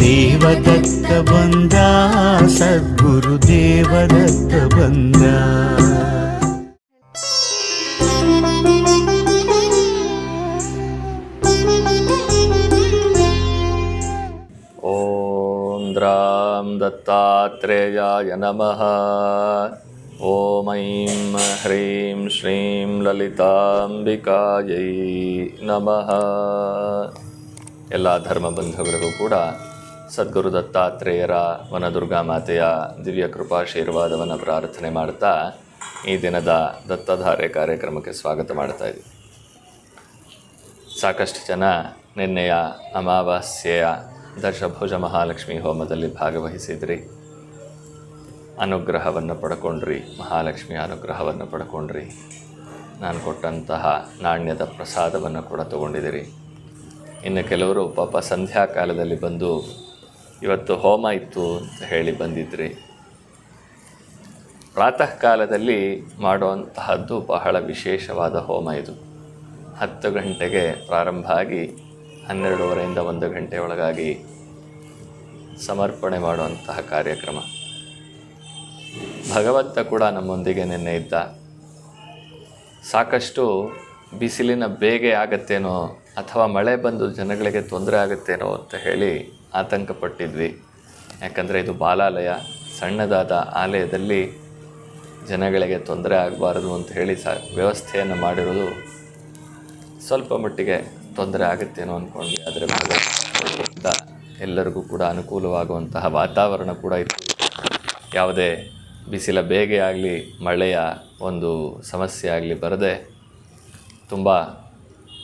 ದೇವದತ್ತ ಬಂದ ಸದ್ಗುರು ದೇವದತ್ತ ಬಂದ ॐ द्रां दत्तात्रेयाय नमः ॐ ऐं ह्रीं श्रीं ಲಲಿತಾಂಬಿಕಾಯೈ ನಮಃ ಎಲ್ಲ ಧರ್ಮ ಬಂಧುಗಳಿಗೂ ಕೂಡ ಸದ್ಗುರು ದತ್ತಾತ್ರೇಯರ ವನದುರ್ಗಾ ಮಾತೆಯ ದಿವ್ಯ ಕೃಪಾಶೀರ್ವಾದವನ್ನು ಪ್ರಾರ್ಥನೆ ಮಾಡ್ತಾ ಈ ದಿನದ ದತ್ತಧಾರೆ ಕಾರ್ಯಕ್ರಮಕ್ಕೆ ಸ್ವಾಗತ ಮಾಡ್ತಾ ಇದ್ದೀವಿ ಸಾಕಷ್ಟು ಜನ ನಿನ್ನೆಯ ಅಮಾವಾಸ್ಯೆಯ ದಶಭುಜ ಮಹಾಲಕ್ಷ್ಮಿ ಹೋಮದಲ್ಲಿ ಭಾಗವಹಿಸಿದ್ರಿ. ಅನುಗ್ರಹವನ್ನು ಪಡ್ಕೊಂಡ್ರಿ, ಮಹಾಲಕ್ಷ್ಮಿ ಅನುಗ್ರಹವನ್ನು ಪಡ್ಕೊಂಡ್ರಿ. ನಾನು ಕೊಟ್ಟಂತಹ ನಾಣ್ಯದ ಪ್ರಸಾದವನ್ನು ಕೂಡ ತಗೊಂಡಿದ್ದೀರಿ. ಇನ್ನು ಕೆಲವರು ಪಾಪ ಸಂಧ್ಯಾ ಕಾಲದಲ್ಲಿ ಬಂದು ಇವತ್ತು ಹೋಮ ಇತ್ತು ಅಂತ ಹೇಳಿ ಬಂದಿದ್ರಿ. ಪ್ರಾತಃ ಕಾಲದಲ್ಲಿ ಮಾಡುವಂತಹದ್ದು ಬಹಳ ವಿಶೇಷವಾದ ಹೋಮ ಇದು. ಹತ್ತು ಗಂಟೆಗೆ ಪ್ರಾರಂಭ ಆಗಿ ಹನ್ನೆರಡೂವರೆಯಿಂದ ಒಂದು ಗಂಟೆ ಒಳಗಾಗಿ ಸಮರ್ಪಣೆ ಮಾಡುವಂತಹ ಕಾರ್ಯಕ್ರಮ. ಭಗವಂತ ಕೂಡ ನಮ್ಮೊಂದಿಗೆ ನಿನ್ನೆ ಇದ್ದ. ಸಾಕಷ್ಟು ಬಿಸಿಲಿನ ಬೇಗೆ ಆಗತ್ತೇನೋ ಅಥವಾ ಮಳೆ ಬಂದು ಜನಗಳಿಗೆ ತೊಂದರೆ ಆಗುತ್ತೇನೋ ಅಂತ ಹೇಳಿ ಆತಂಕ ಪಟ್ಟಿದ್ವಿ ಯಾಕಂದರೆ ಇದು ಬಾಲಾಲಯ, ಸಣ್ಣದಾದ ಆಲಯದಲ್ಲಿ ಜನಗಳಿಗೆ ತೊಂದರೆ ಆಗಬಾರದು ಅಂತ ಹೇಳಿ ಸ, ವ್ಯವಸ್ಥೆಯನ್ನು ಮಾಡಿರೋದು ಸ್ವಲ್ಪ ಮಟ್ಟಿಗೆ ತೊಂದರೆ ಆಗುತ್ತೇನೋ ಅಂದ್ಕೊಂಡ್ವಿ ಅದರ ಭಾಗದಿಂದ ಎಲ್ಲರಿಗೂ ಕೂಡ ಅನುಕೂಲವಾಗುವಂತಹ ವಾತಾವರಣ ಕೂಡ ಇತ್ತು. ಯಾವುದೇ ಬಿಸಿಲ ಬೇಗೆ ಆಗಲಿ ಮಳೆಯ ಒಂದು ಸಮಸ್ಯೆ ಆಗಲಿ ಬರದೆ ತುಂಬ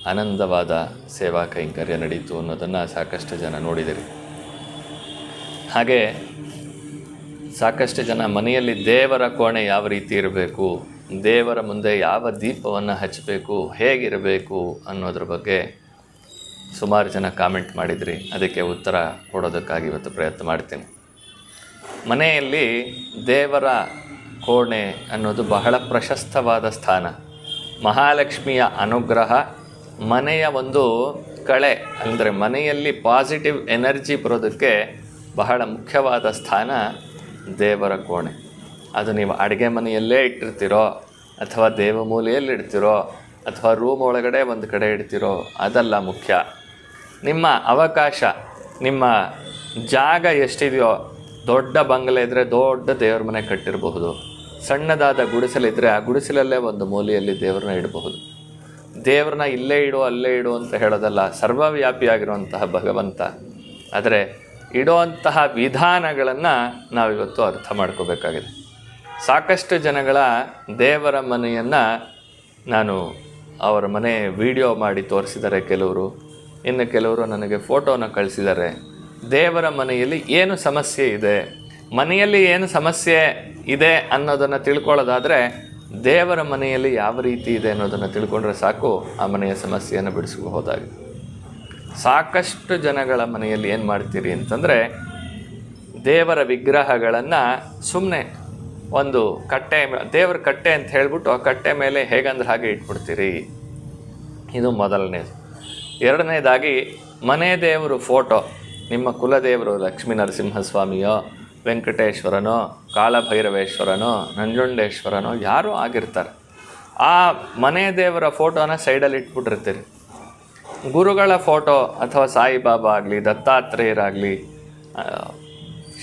ಆನಂದವಾದ ಸೇವಾ ಕೈಂಕರ್ಯ ನಡೀತು ಅನ್ನೋದನ್ನು ಸಾಕಷ್ಟು ಜನ ನೋಡಿದಿರಿ. ಹಾಗೆ ಸಾಕಷ್ಟು ಜನ ಮನೆಯಲ್ಲಿ ದೇವರ ಕೋಣೆ ಯಾವ ರೀತಿ ಇರಬೇಕು, ದೇವರ ಮುಂದೆ ಯಾವ ದೀಪವನ್ನು ಹಚ್ಚಬೇಕು, ಹೇಗಿರಬೇಕು ಅನ್ನೋದ್ರ ಬಗ್ಗೆ ಸುಮಾರು ಜನ ಕಾಮೆಂಟ್ ಮಾಡಿದ್ರಿ. ಅದಕ್ಕೆ ಉತ್ತರ ಕೊಡೋದಕ್ಕಾಗಿ ಇವತ್ತು ಪ್ರಯತ್ನ ಮಾಡ್ತೀನಿ. ಮನೆಯಲ್ಲಿ ದೇವರ ಕೋಣೆ ಅನ್ನೋದು ಬಹಳ ಪ್ರಶಸ್ತವಾದ ಸ್ಥಾನ. ಮಹಾಲಕ್ಷ್ಮಿಯ ಅನುಗ್ರಹ ಮನೆಯ ಒಂದು ಕಳೆ, ಅಂದರೆ ಮನೆಯಲ್ಲಿ ಪಾಸಿಟಿವ್ ಎನರ್ಜಿ ಬರೋದಕ್ಕೆ ಬಹಳ ಮುಖ್ಯವಾದ ಸ್ಥಾನ ದೇವರ ಕೋಣೆ. ಅದು ನೀವು ಅಡುಗೆ ಮನೆಯಲ್ಲೇ ಇಟ್ಟಿರ್ತೀರೋ, ಅಥವಾ ದೇವಮೂಲೆಯಲ್ಲಿ ಇಡ್ತಿರೋ, ಅಥವಾ ರೂಮ್ ಒಳಗಡೆ ಒಂದು ಕಡೆ ಇಡ್ತಿರೋ, ಅದಲ್ಲ ಮುಖ್ಯ. ನಿಮ್ಮ ಅವಕಾಶ, ನಿಮ್ಮ ಜಾಗ ಎಷ್ಟಿದೆಯೋ, ದೊಡ್ಡ ಬಂಗಲೆ ಇದ್ದರೆ ದೊಡ್ಡ ದೇವ್ರ ಮನೆ ಕಟ್ಟಿರಬಹುದು. ಸಣ್ಣದಾದ ಗುಡಿಸಲಿದ್ದರೆ ಆ ಗುಡಿಸಲಲ್ಲೇ ಒಂದು ಮೂಲೆಯಲ್ಲಿ ದೇವರನ್ನ ಇಡಬಹುದು. ದೇವ್ರನ್ನ ಇಲ್ಲೇ ಇಡು, ಅಲ್ಲೇ ಇಡು ಅಂತ ಹೇಳೋದಲ್ಲ, ಸರ್ವವ್ಯಾಪಿಯಾಗಿರುವಂತಹ ಭಗವಂತ. ಆದರೆ ಇಡುವಂತಹ ವಿಧಾನಗಳನ್ನು ನಾವಿವತ್ತು ಅರ್ಥ ಮಾಡ್ಕೋಬೇಕಾಗಿದೆ. ಸಾಕಷ್ಟು ಜನಗಳ ದೇವರ ಮನೆಯನ್ನು ನಾನು ಅವರ ಮನೆ ವಿಡಿಯೋ ಮಾಡಿ ತೋರಿಸಿದ್ದಾರೆ ಕೆಲವರು. ಇನ್ನು ಕೆಲವರು ನನಗೆ ಫೋಟೋನ ಕಳಿಸಿದ್ದಾರೆ. ದೇವರ ಮನೆಯಲ್ಲಿ ಏನು ಸಮಸ್ಯೆ ಇದೆ? ಮನೆಯಲ್ಲಿ ಏನು ಸಮಸ್ಯೆ ಇದೆ ಅನ್ನೋದನ್ನು ತಿಳ್ಕೊಳ್ಳೋದಾದರೆ ದೇವರ ಮನೆಯಲ್ಲಿ ಯಾವ ರೀತಿ ಇದೆ ಅನ್ನೋದನ್ನು ತಿಳ್ಕೊಂಡ್ರೆ ಸಾಕು, ಆ ಮನೆಯ ಸಮಸ್ಯೆಯನ್ನು ಬಿಡಿಸಬಹುದಾಗಿದೆ ಸಾಕಷ್ಟು ಜನಗಳ ಮನೆಯಲ್ಲಿ ಏನು ಮಾಡ್ತೀರಿ ಅಂತಂದರೆ, ದೇವರ ವಿಗ್ರಹಗಳನ್ನು ಸುಮ್ಮನೆ ಒಂದು ಕಟ್ಟೆ ದೇವರ ಕಟ್ಟೆ ಅಂತ ಹೇಳಿಬಿಟ್ಟು ಆ ಕಟ್ಟೆ ಮೇಲೆ ಹೇಗಂದ್ರೆ ಹಾಗೆ ಇಟ್ಬಿಡ್ತೀರಿ. ಇದು ಮೊದಲನೇದು ಎರಡನೇದಾಗಿ ಮನೆ ದೇವರು ಫೋಟೋ, ನಿಮ್ಮ ಕುಲದೇವರು ಲಕ್ಷ್ಮೀ ನರಸಿಂಹಸ್ವಾಮಿಯೋ ವೆಂಕಟೇಶ್ವರನೋ, ಕಾಲಭೈರವೇಶ್ವರನೋ, ನಂಜುಂಡೇಶ್ವರನೋ ಯಾರೂ ಆಗಿರ್ತಾರೆ. ಆ ಮನೆ ದೇವರ ಫೋಟೋನ ಸೈಡಲ್ಲಿ ಇಟ್ಬಿಟ್ಟಿರ್ತೀರಿ. ಗುರುಗಳ ಫೋಟೋ ಅಥವಾ ಸಾಯಿಬಾಬಾ ಆಗಲಿ, ದತ್ತಾತ್ರೇಯರಾಗಲಿ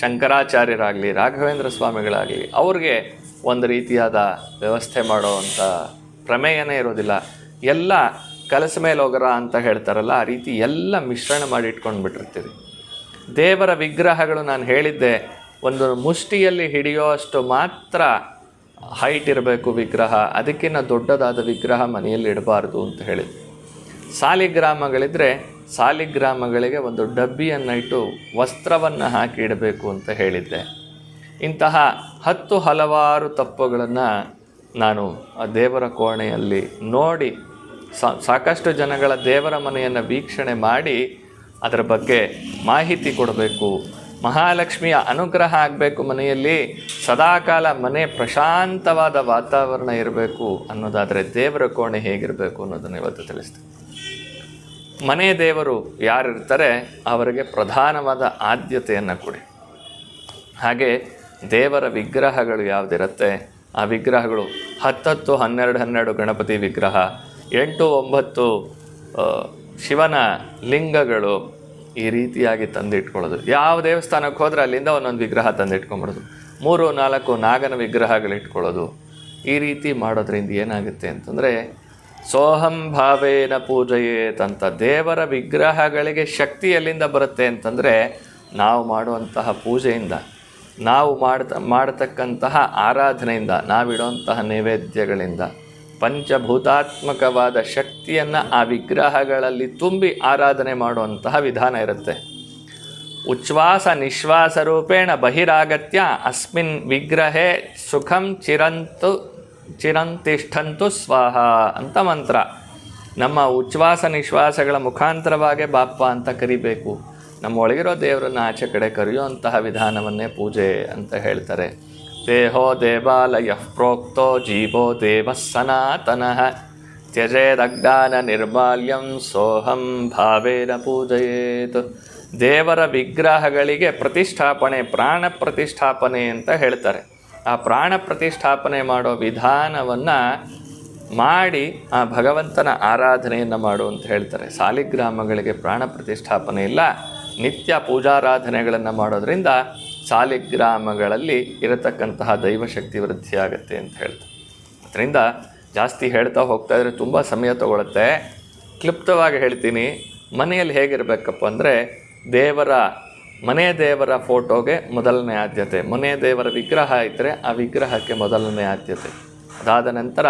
ಶಂಕರಾಚಾರ್ಯರಾಗಲಿ, ರಾಘವೇಂದ್ರ ಸ್ವಾಮಿಗಳಾಗಲಿ, ಅವ್ರಿಗೆ ಒಂದು ರೀತಿಯಾದ ವ್ಯವಸ್ಥೆ ಮಾಡೋವಂಥ ಪ್ರಮೇಯನೇ ಇರೋದಿಲ್ಲ. ಎಲ್ಲ ಕಲಸ ಮೇಲೆ ಹೋಗರ ಅಂತ ಹೇಳ್ತಾರಲ್ಲ, ಆ ರೀತಿ ಎಲ್ಲ ಮಿಶ್ರಣ ಮಾಡಿ ಇಟ್ಕೊಂಡು ಬಿಟ್ಟಿರ್ತೀರಿ ದೇವರ ವಿಗ್ರಹಗಳು ನಾನು ಹೇಳಿದ್ದೆ ಒಂದು ಮುಷ್ಟಿಯಲ್ಲಿ ಹಿಡಿಯೋ ಅಷ್ಟು ಮಾತ್ರ ಹೈಟ್ ಇರಬೇಕು ವಿಗ್ರಹ ಅದಕ್ಕಿಂತ ದೊಡ್ಡದಾದ ವಿಗ್ರಹ ಮನೆಯಲ್ಲಿ ಇಡಬಾರ್ದು ಅಂತ ಹೇಳಿ ಸಾಲಿಗ್ರಾಮಗಳಿದ್ದರೆ ಸಾಲಿಗ್ರಾಮಗಳಿಗೆ ಒಂದು ಡಬ್ಬಿಯನ್ನು ಇಟ್ಟು ವಸ್ತ್ರವನ್ನು ಹಾಕಿ ಇಡಬೇಕು ಅಂತ ಹೇಳಿದ್ದೆ. ಇಂತಹ ಹತ್ತು ಹಲವಾರು ತಪ್ಪುಗಳನ್ನು ನಾನು ಆ ದೇವರ ಕೋಣೆಯಲ್ಲಿ ನೋಡಿ ಸಾಕಷ್ಟು ಜನಗಳ ದೇವರ ಮನೆಯನ್ನು ವೀಕ್ಷಣೆ ಮಾಡಿ ಅದರ ಬಗ್ಗೆ ಮಾಹಿತಿ ಕೊಡಬೇಕು ಮಹಾಲಕ್ಷ್ಮಿಯ ಅನುಗ್ರಹ ಆಗಬೇಕು ಮನೆಯಲ್ಲಿ. ಸದಾಕಾಲ ಮನೆ ಪ್ರಶಾಂತವಾದ ವಾತಾವರಣ ಇರಬೇಕು ಅನ್ನೋದಾದರೆ ದೇವರ ಕೋಣೆ ಹೇಗಿರಬೇಕು ಅನ್ನೋದನ್ನು ಇವತ್ತು ತಿಳಿಸ್ತೀನಿ. ಮನೆ ದೇವರು ಯಾರಿರ್ತಾರೆ ಅವರಿಗೆ ಪ್ರಧಾನವಾದ ಆದ್ಯತೆಯನ್ನು ಕೊಡಿ. ಹಾಗೆ ದೇವರ ವಿಗ್ರಹಗಳು ಯಾವುದಿರುತ್ತೆ? ಆ ವಿಗ್ರಹಗಳು ಹತ್ತತ್ತು, ಹನ್ನೆರಡು ಹನ್ನೆರಡು ಗಣಪತಿ ವಿಗ್ರಹ, ಎಂಟು, ಒಂಬತ್ತು ಶಿವನ ಲಿಂಗಗಳು ಈ ರೀತಿಯಾಗಿ ತಂದಿಟ್ಕೊಳ್ಳೋದು. ಯಾವ ದೇವಸ್ಥಾನಕ್ಕೆ ಹೋದ್ರೆ ಅಲ್ಲಿಂದ ಒಂದೊಂದು ವಿಗ್ರಹ ತಂದಿಟ್ಕೊಂಬಿಡೋದು ಮೂರು, ನಾಲ್ಕು ನಾಗನ ವಿಗ್ರಹಗಳಿಟ್ಕೊಳ್ಳೋದು. ಈ ರೀತಿ ಮಾಡೋದ್ರಿಂದ ಏನಾಗುತ್ತೆ ಅಂತಂದರೆ, ಸೋಹಂ ಭಾವೇನ ಪೂಜೆಯೇತ್ ಅಂತ ದೇವರ ವಿಗ್ರಹಗಳಿಗೆ ಶಕ್ತಿ ಎಲ್ಲಿಂದ ಬರುತ್ತೆ ಅಂತಂದರೆ, ನಾವು ಮಾಡುವಂತಹ ಪೂಜೆಯಿಂದ, ನಾವು ಮಾಡ್ತ, ಮಾಡತಕ್ಕಂತಹ ಆರಾಧನೆಯಿಂದ ನಾವಿಡುವಂತಹ ನೈವೇದ್ಯಗಳಿಂದ. ಪಂಚಭೂತಾತ್ಮಕವಾದ ಶಕ್ತಿಯನ್ನು ಆ ವಿಗ್ರಹಗಳಲ್ಲಿ ತುಂಬಿ ಆರಾಧನೆ ಮಾಡುವಂತಹ ವಿಧಾನ ಇರುತ್ತೆ. ಉಚ್ಛ್ವಾಸ ನಿಶ್ವಾಸ ರೂಪೇಣ ಬಹಿರಾಗತ್ಯ ಅಸ್ಮಿನ್ ವಿಗ್ರಹೇ ಸುಖಂ ಚಿರಂತು ಚಿರಂತಿಷ್ಠಂತು ಸ್ವಾಹ ಅಂತ ಮಂತ್ರ. ನಮ್ಮ ಉಚ್ಛ್ವಾಸ ನಿಶ್ವಾಸಗಳ ಮುಖಾಂತರವಾಗೇ ಬಾಪ್ಪ ಅಂತ ಕರಿಬೇಕು. ನಮ್ಮ ಒಳಗಿರೋ ದೇವರನ್ನ ಆಚೆ ಕಡೆ ಕರೆಯುವಂತಹ ವಿಧಾನವನ್ನೇ ಪೂಜೆ ಅಂತ ಹೇಳ್ತಾರೆ. ದೇಹೋ ದೇವಾಲಯ ಪ್ರೋಕ್ತೋ ಜೀವೋ ದೇವ ಸನಾತನಃ. ತ್ಯಜೇದಗ್ಧಾನ ನಿರ್ಮಾಲ್ಯಂ ಸೋಹಂ ಭಾವೇನ ಪೂಜೆಯೇತು. ದೇವರ ವಿಗ್ರಹಗಳಿಗೆ ಪ್ರತಿಷ್ಠಾಪನೆ, ಪ್ರಾಣ ಪ್ರತಿಷ್ಠಾಪನೆ ಅಂತ ಹೇಳ್ತಾರೆ. ಆ ಪ್ರಾಣ ಪ್ರತಿಷ್ಠಾಪನೆ ಮಾಡೋ ವಿಧಾನವನ್ನು ಮಾಡಿ ಆ ಭಗವಂತನ ಆರಾಧನೆಯನ್ನು ಮಾಡು ಅಂತ ಹೇಳ್ತಾರೆ. ಸಾಲಿಗ್ರಾಮಗಳಿಗೆ ಪ್ರಾಣ ಪ್ರತಿಷ್ಠಾಪನೆ ಇಲ್ಲ. ನಿತ್ಯ ಪೂಜಾರಾಧನೆಗಳನ್ನು ಮಾಡೋದ್ರಿಂದ ಸಾಲಿಗ್ರಾಮಗಳಲ್ಲಿ ಇರತಕ್ಕಂತಹ ದೈವಶಕ್ತಿ ಆಗುತ್ತೆ ಅಂತ ಹೇಳ್ತಾರೆ. ಅದರಿಂದ ಜಾಸ್ತಿ ಹೇಳ್ತಾ ಹೋಗ್ತಾ ಇದ್ರೆ ತುಂಬ ಸಮಯ ತಗೊಳುತ್ತೆ. ಕ್ಲುಪ್ತವಾಗಿ ಹೇಳ್ತೀನಿ, ಮನೆಯಲ್ಲಿ ಹೇಗಿರಬೇಕಪ್ಪ ಅಂದರೆ ದೇವರ, ಮನೆ ದೇವರ ಫೋಟೋಗೆ ಮೊದಲನೇ ಆದ್ಯತೆ. ಮನೆ ದೇವರ ವಿಗ್ರಹ ಇದ್ದರೆ ಆ ವಿಗ್ರಹಕ್ಕೆ ಮೊದಲನೇ ಆದ್ಯತೆ. ಅದಾದ ನಂತರ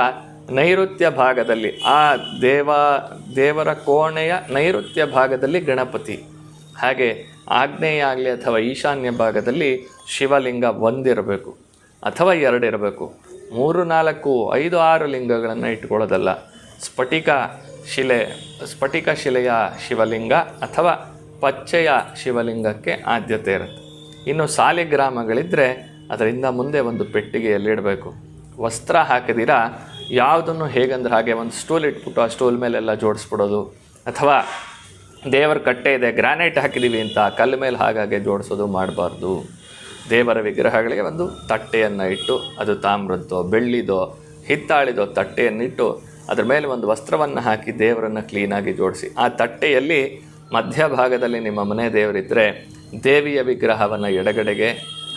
ನೈಋತ್ಯ ಭಾಗದಲ್ಲಿ, ಆ ದೇವ, ದೇವರ ಕೋಣೆಯ ನೈಋತ್ಯ ಭಾಗದಲ್ಲಿ ಗಣಪತಿ. ಹಾಗೆ ಆಗ್ನೇಯ ಆಗಲಿ ಅಥವಾ ಈಶಾನ್ಯ ಭಾಗದಲ್ಲಿ ಶಿವಲಿಂಗ ಒಂದಿರಬೇಕು ಅಥವಾ ಎರಡು ಇರಬೇಕು ಮೂರು, ನಾಲ್ಕು, ಐದು, ಆರು ಲಿಂಗಗಳನ್ನು ಇಟ್ಕೊಳ್ಳೋದಲ್ಲ. ಸ್ಫಟಿಕ ಶಿಲೆ, ಸ್ಫಟಿಕ ಶಿಲೆಯ ಶಿವಲಿಂಗ ಅಥವಾ ಪಚ್ಚೆಯ ಶಿವಲಿಂಗಕ್ಕೆ ಆದ್ಯತೆ ಇರುತ್ತೆ. ಇನ್ನು ಸಾಲಿಗ್ರಾಮಗಳಿದ್ದರೆ ಅದರಿಂದ ಮುಂದೆ ಒಂದು ಪೆಟ್ಟಿಗೆಯಲ್ಲಿಡಬೇಕು ವಸ್ತ್ರ ಹಾಕಿದಿರ? ಯಾವುದನ್ನು ಹೇಗಂದ್ರೆ ಹಾಗೆ ಒಂದು ಸ್ಟೂಲ್ ಇಟ್ಬಿಟ್ಟು ಆ ಸ್ಟೂಲ್ ಮೇಲೆಲ್ಲ ಜೋಡಿಸ್ಬಿಡೋದು ಅಥವಾ ದೇವರ ಕಟ್ಟೆ ಇದೆ, ಗ್ರಾನೈಟ್ ಹಾಕಿದ್ದೀವಿ ಅಂತ ಕಲ್ಲು ಮೇಲೆ ಹಾಗಾಗಿ ಜೋಡಿಸೋದು ಮಾಡಬಾರ್ದು. ದೇವರ ವಿಗ್ರಹಗಳಿಗೆ ಒಂದು ತಟ್ಟೆಯನ್ನು ಇಟ್ಟು, ಅದು ತಾಮ್ರದ್ದೋ, ಬೆಳ್ಳಿದೋ, ಹಿತ್ತಾಳಿದೋ ತಟ್ಟೆಯನ್ನಿಟ್ಟು ಅದರ ಮೇಲೆ ಒಂದು ವಸ್ತ್ರವನ್ನು ಹಾಕಿ ದೇವರನ್ನು ಕ್ಲೀನಾಗಿ ಜೋಡಿಸಿ. ಆ ತಟ್ಟೆಯಲ್ಲಿ ಮಧ್ಯಭಾಗದಲ್ಲಿ ನಿಮ್ಮ ಮನೆ ದೇವರಿದ್ದರೆ ದೇವಿಯ ವಿಗ್ರಹವನ್ನು ಎಡಗಡೆಗೆ,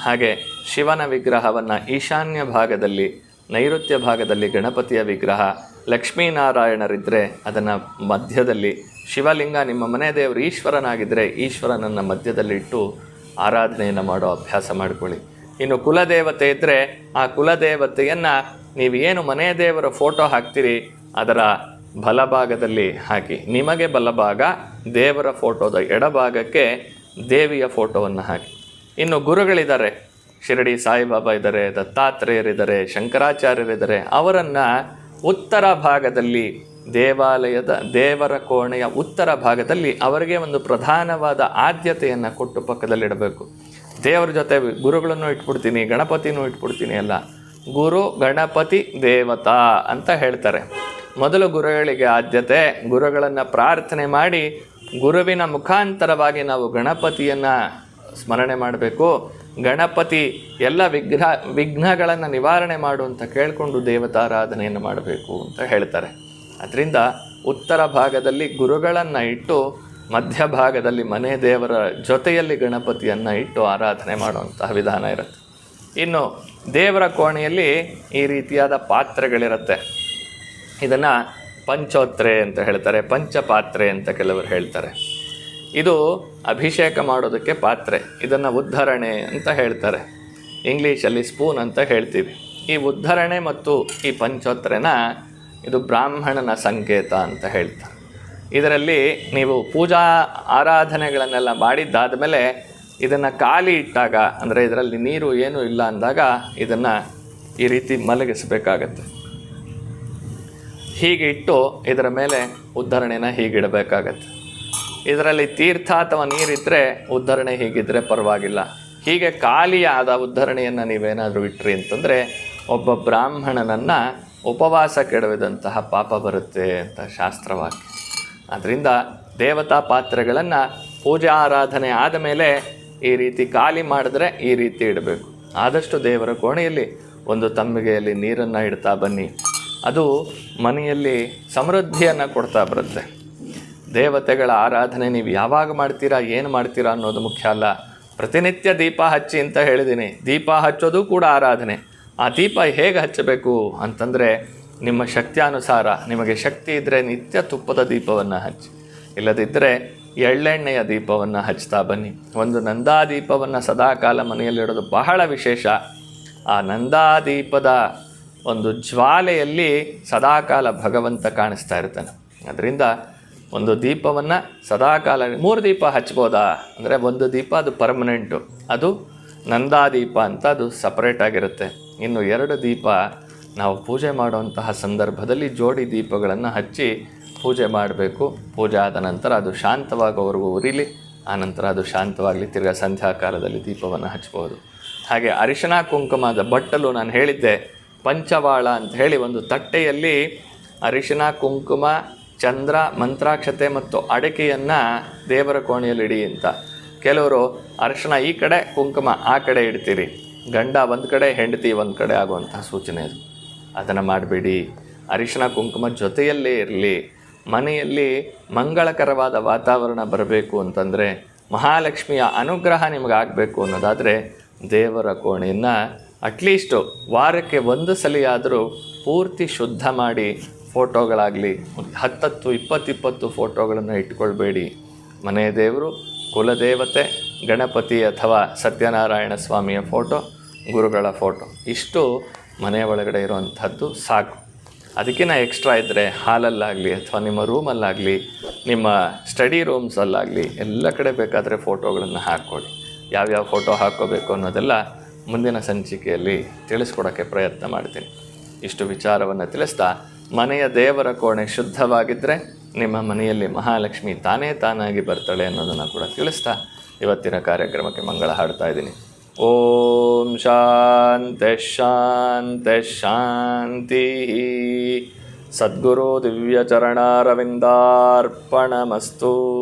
ಹಾಗೆ ಶಿವನ ವಿಗ್ರಹವನ್ನು ಈಶಾನ್ಯ ಭಾಗದಲ್ಲಿ ನೈಋತ್ಯ ಭಾಗದಲ್ಲಿ ಗಣಪತಿಯ ವಿಗ್ರಹ ಲಕ್ಷ್ಮೀನಾರಾಯಣರಿದ್ದರೆ ಅದನ್ನು ಮಧ್ಯದಲ್ಲಿ ಶಿವಲಿಂಗ ನಿಮ್ಮ ಮನೆ ದೇವರು ಈಶ್ವರನಾಗಿದ್ದರೆ ಈಶ್ವರನನ್ನು ಮಧ್ಯದಲ್ಲಿಟ್ಟು ಆರಾಧನೆಯನ್ನು ಮಾಡೋ ಅಭ್ಯಾಸ ಮಾಡಿಕೊಳ್ಳಿ. ಇನ್ನು ಕುಲದೇವತೆ ಇದ್ದರೆ ಆ ಕುಲದೇವತೆಯನ್ನು ನೀವು ಏನು ಮನೆ ದೇವರ ಫೋಟೋ ಹಾಕ್ತೀರಿ ಅದರ ಬಲಭಾಗದಲ್ಲಿ ಹಾಕಿ. ನಿಮಗೆ ಬಲಭಾಗ ದೇವರ ಫೋಟೋದ ಎಡಭಾಗಕ್ಕೆ ದೇವಿಯ ಫೋಟೋವನ್ನು ಹಾಕಿ. ಇನ್ನು ಗುರುಗಳಿದ್ದಾರೆ. ಶಿರಡಿ ಸಾಯಿಬಾಬಾ ಇದ್ದಾರೆ, ದತ್ತಾತ್ರೇಯರಿದ್ದಾರೆ, ಶಂಕರಾಚಾರ್ಯರಿದ್ದಾರೆ. ಅವರನ್ನು ಉತ್ತರ ಭಾಗದಲ್ಲಿ, ದೇವಾಲಯದ, ದೇವರ ಕೋಣೆಯ ಉತ್ತರ ಭಾಗದಲ್ಲಿ ಅವರಿಗೆ ಒಂದು ಪ್ರಧಾನವಾದ ಆದ್ಯತೆಯನ್ನು ಕೊಟ್ಟು ಪಕ್ಕದಲ್ಲಿಡಬೇಕು. ದೇವರ ಜೊತೆ ಗುರುಗಳನ್ನು ಇಟ್ಬಿಡ್ತೀನಿ, ಗಣಪತಿನೂ ಇಟ್ಬಿಡ್ತೀನಿ ಅಲ್ಲ. ಗುರು, ಗಣಪತಿ, ದೇವತಾ ಅಂತ ಹೇಳ್ತಾರೆ. ಮೊದಲು ಗುರುಗಳಿಗೆ ಆದ್ಯತೆ, ಗುರುಗಳನ್ನು ಪ್ರಾರ್ಥನೆ ಮಾಡಿ ಗುರುವಿನ ಮುಖಾಂತರವಾಗಿ ನಾವು ಗಣಪತಿಯನ್ನು ಸ್ಮರಣೆ ಮಾಡಬೇಕು. ಗಣಪತಿ ಎಲ್ಲ ವಿಘ್ನ ವಿಘ್ನಗಳನ್ನು ನಿವಾರಣೆ ಮಾಡು ಅಂತ ಕೇಳಿಕೊಂಡು ದೇವತಾರಾಧನೆಯನ್ನು ಮಾಡಬೇಕು ಅಂತ ಹೇಳ್ತಾರೆ. ಅದರಿಂದ ಉತ್ತರ ಭಾಗದಲ್ಲಿ ಗುರುಗಳನ್ನು ಇಟ್ಟು ಮಧ್ಯಭಾಗದಲ್ಲಿ ಮನೆ ದೇವರ ಜೊತೆಯಲ್ಲಿ ಗಣಪತಿಯನ್ನು ಇಟ್ಟು ಆರಾಧನೆ ಮಾಡುವಂತಹ ವಿಧಾನ ಇರುತ್ತೆ. ಇನ್ನು ದೇವರ ಕೋಣೆಯಲ್ಲಿ ಈ ರೀತಿಯಾದ ಪಾತ್ರೆಗಳಿರುತ್ತೆ. ಇದನ್ನು ಪಂಚೋತ್ರೆ ಅಂತ ಹೇಳ್ತಾರೆ. ಪಂಚಪಾತ್ರೆ ಅಂತ ಕೆಲವರು ಹೇಳ್ತಾರೆ. ಇದು ಅಭಿಷೇಕ ಮಾಡೋದಕ್ಕೆ ಪಾತ್ರೆ. ಇದನ್ನು ಉದ್ಧರಣೆ ಅಂತ ಹೇಳ್ತಾರೆ. ಇಂಗ್ಲೀಷಲ್ಲಿ ಸ್ಪೂನ್ ಅಂತ ಹೇಳ್ತೀವಿ. ಈ ಉದ್ಧರಣೆ ಮತ್ತು ಈ ಪಂಚೋತ್ರೆನ ಇದು ಬ್ರಾಹ್ಮಣನ ಸಂಕೇತ ಅಂತ ಹೇಳ್ತಾರೆ. ಇದರಲ್ಲಿ ನೀವು ಪೂಜಾ ಆರಾಧನೆಗಳನ್ನೆಲ್ಲ ಮಾಡಿದ್ದಾದ ಮೇಲೆ ಇದನ್ನು ಖಾಲಿ ಇಟ್ಟಾಗ, ಅಂದರೆ ಇದರಲ್ಲಿ ನೀರು ಏನೂ ಇಲ್ಲ ಅಂದಾಗ ಇದನ್ನು ಈ ರೀತಿ ಮಲಗಿಸಬೇಕಾಗತ್ತೆ. ಹೀಗೆ ಇಟ್ಟು ಇದರ ಮೇಲೆ ಉದ್ಧರಣೆನ ಹೀಗಿಡಬೇಕಾಗತ್ತೆ. ಇದರಲ್ಲಿ ತೀರ್ಥ ಅಥವಾ ನೀರಿದ್ದರೆ ಉದ್ಧರಣೆ ಹೀಗಿದ್ದರೆ ಪರವಾಗಿಲ್ಲ. ಹೀಗೆ ಖಾಲಿಯಾದ ಉದ್ಧರಣೆಯನ್ನು ನೀವೇನಾದರೂ ಇಟ್ರಿ ಅಂತಂದರೆ ಒಬ್ಬ ಬ್ರಾಹ್ಮಣನನ್ನು ಉಪವಾಸ ಕೆಡವಿದಂತಹ ಪಾಪ ಬರುತ್ತೆ ಅಂತ ಶಾಸ್ತ್ರವಾಕ್ಯ. ಆದ್ದರಿಂದ ದೇವತಾ ಪಾತ್ರೆಗಳನ್ನು ಪೂಜಾ ಆರಾಧನೆ ಆದ ಮೇಲೆ ಈ ರೀತಿ ಖಾಲಿ ಮಾಡಿದ್ರೆ ಈ ರೀತಿ ಇಡಬೇಕು. ಆದಷ್ಟು ದೇವರ ಕೋಣೆಯಲ್ಲಿ ಒಂದು ತಂಬಿಗೆಯಲ್ಲಿ ನೀರನ್ನು ಇಡ್ತಾ ಬನ್ನಿ. ಅದು ಮನೆಯಲ್ಲಿ ಸಮೃದ್ಧಿಯನ್ನು ಕೊಡ್ತಾ ಬರುತ್ತೆ. ದೇವತೆಗಳ ಆರಾಧನೆ ನೀವು ಯಾವಾಗ ಮಾಡ್ತೀರಾ, ಏನು ಮಾಡ್ತೀರಾ ಅನ್ನೋದು ಮುಖ್ಯ ಅಲ್ಲ. ಪ್ರತಿನಿತ್ಯ ದೀಪ ಹಚ್ಚಿ ಅಂತ ಹೇಳಿದ್ದೀನಿ ದೀಪ ಹಚ್ಚೋದು ಕೂಡ ಆರಾಧನೆ. ಆ ದೀಪ ಹೇಗೆ ಹಚ್ಚಬೇಕು ಅಂತಂದರೆ, ನಿಮ್ಮ ಶಕ್ತಿಯಾನುಸಾರ ನಿಮಗೆ ಶಕ್ತಿ ಇದ್ದರೆ ನಿತ್ಯ ತುಪ್ಪದ ದೀಪವನ್ನು ಹಚ್ಚಿ. ಇಲ್ಲದಿದ್ದರೆ ಎಳ್ಳೆಣ್ಣೆಯ ದೀಪವನ್ನು ಹಚ್ತಾ ಬನ್ನಿ. ಒಂದು ನಂದಾ ದೀಪವನ್ನು ಸದಾಕಾಲ ಮನೆಯಲ್ಲಿಡೋದು ಬಹಳ ವಿಶೇಷ. ಆ ನಂದಾದೀಪದ ಒಂದು ಜ್ವಾಲೆಯಲ್ಲಿ ಸದಾಕಾಲ ಭಗವಂತ ಕಾಣಿಸ್ತಾ ಇರ್ತಾನೆ. ಅದರಿಂದ ಒಂದು ದೀಪವನ್ನು ಸದಾಕಾಲ ಮೂರು ದೀಪ ಹಚ್ಬೋದಾ? ಅಂದರೆ ಒಂದು ದೀಪ ಅದು ಪರ್ಮನೆಂಟು ಅದು ನಂದಾದೀಪ ಅಂತ ಅದು ಸಪ್ರೇಟ್ ಆಗಿರುತ್ತೆ. ಇನ್ನು ಎರಡು ದೀಪ ನಾವು ಪೂಜೆ ಮಾಡುವಂತಹ ಸಂದರ್ಭದಲ್ಲಿ ಜೋಡಿ ದೀಪಗಳನ್ನು ಹಚ್ಚಿ ಪೂಜೆ ಮಾಡಬೇಕು. ಪೂಜೆ ಆದ ನಂತರ ಅದು ಶಾಂತವಾಗೋವರೆಗೂ ಉರಿಲಿ ಆನಂತರ ಅದು ಶಾಂತವಾಗಲಿ ತಿರ್ಗಾ ಸಂಧ್ಯಾಕಾಲದಲ್ಲಿ ದೀಪವನ್ನು ಹಚ್ಬೋದು. ಹಾಗೆ ಅರಿಶಿನ ಕುಂಕುಮದ ಬಟ್ಟಲು ನಾನು ಹೇಳಿದ್ದೆ, ಪಂಚವಾಳ ಅಂತ ಹೇಳಿ ಒಂದು ತಟ್ಟೆಯಲ್ಲಿ ಅರಿಶಿನ ಕುಂಕುಮ ಚಂದ್ರ, ಮಂತ್ರಾಕ್ಷತೆ ಮತ್ತು ಅಡಕೆಯನ್ನು ದೇವರ ಕೋಣೆಯಲ್ಲಿ ಇಡಿ ಅಂತ. ಕೆಲವರು, ಅರಿಶಿಣ ಈ ಕಡೆ, ಕುಂಕುಮ ಆ ಕಡೆ ಇಡ್ತೀರಿ. ಗಂಡ ಒಂದು ಕಡೆ, ಹೆಂಡತಿ ಒಂದು ಕಡೆ ಆಗುವಂತಹ ಸೂಚನೆ ಅದು ಅದನ್ನು ಮಾಡಬೇಡಿ. ಅರಿಶಿಣ, ಕುಂಕುಮ ಜೊತೆಯಲ್ಲೇ ಇರಲಿ. ಮನೆಯಲ್ಲಿ ಮಂಗಳಕರವಾದ ವಾತಾವರಣ ಬರಬೇಕು ಅಂತಂದರೆ, ಮಹಾಲಕ್ಷ್ಮಿಯ ಅನುಗ್ರಹ ನಿಮಗೆ ಆಗಬೇಕು ಅನ್ನೋದಾದರೆ, ದೇವರ ಕೋಣೆಯನ್ನು ಅಟ್ಲೀಸ್ಟು ವಾರಕ್ಕೆ ಒಂದು ಸಲಿಯಾದರೂ ಪೂರ್ತಿ ಶುದ್ಧ ಮಾಡಿ ಫೋಟೋಗಳಾಗಲಿ, ಹತ್ತತ್ತು, ಇಪ್ಪತ್ತಿಪ್ಪತ್ತು ಫೋಟೋಗಳನ್ನು ಇಟ್ಕೊಳ್ಬೇಡಿ. ಮನೆಯ ದೇವರು, ಕುಲದೇವತೆ, ಗಣಪತಿ ಅಥವಾ ಸತ್ಯನಾರಾಯಣ ಸ್ವಾಮಿಯ ಫೋಟೋ, ಗುರುಗಳ ಫೋಟೋ. ಇಷ್ಟು ಮನೆಯ ಒಳಗಡೆ ಇರುವಂಥದ್ದು ಸಾಕು. ಅದಕ್ಕಿಂತ ಎಕ್ಸ್ಟ್ರಾ ಇದ್ದರೆ ಹಾಲಲ್ಲಾಗಲಿ ಅಥವಾ ನಿಮ್ಮ ರೂಮಲ್ಲಾಗಲಿ, ನಿಮ್ಮ ಸ್ಟಡಿ ರೂಮ್ಸಲ್ಲಾಗಲಿ, ಎಲ್ಲ ಕಡೆ ಬೇಕಾದರೆ ಫೋಟೋಗಳನ್ನು ಹಾಕ್ಕೊಳ್ಳಿ ಯಾವ್ಯಾವ ಫೋಟೋ ಹಾಕ್ಕೋಬೇಕು ಅನ್ನೋದೆಲ್ಲ ಮುಂದಿನ ಸಂಚಿಕೆಯಲ್ಲಿ ತಿಳಿಸ್ಕೊಡೋಕ್ಕೆ ಪ್ರಯತ್ನ ಮಾಡ್ತೀನಿ. ಇಷ್ಟು ವಿಚಾರವನ್ನು ತಿಳಿಸ್ತಾ ಮನೆಯ ದೇವರ ಕೋಣೆ ಶುದ್ಧವಾಗಿದ್ದರೆ ನಿಮ್ಮ ಮನೆಯಲ್ಲಿ ಮಹಾಲಕ್ಷ್ಮಿ ತಾನೇ ತಾನಾಗಿ ಬರ್ತಾಳೆ ಅನ್ನೋದನ್ನು ಕೂಡ ತಿಳಿಸ್ತಾ ಇವತ್ತಿನ ಕಾರ್ಯಕ್ರಮಕ್ಕೆ ಮಂಗಳ ಹಾಡ್ತಾ ಇದ್ದೀನಿ. ಓಂ ಶಾಂತೆ ಶಾಂತೆ ಶಾಂತಿ. ಸದ್ಗುರು ದಿವ್ಯಚರಣಾರವಿಂದಾರ್ಪಣಮಸ್ತು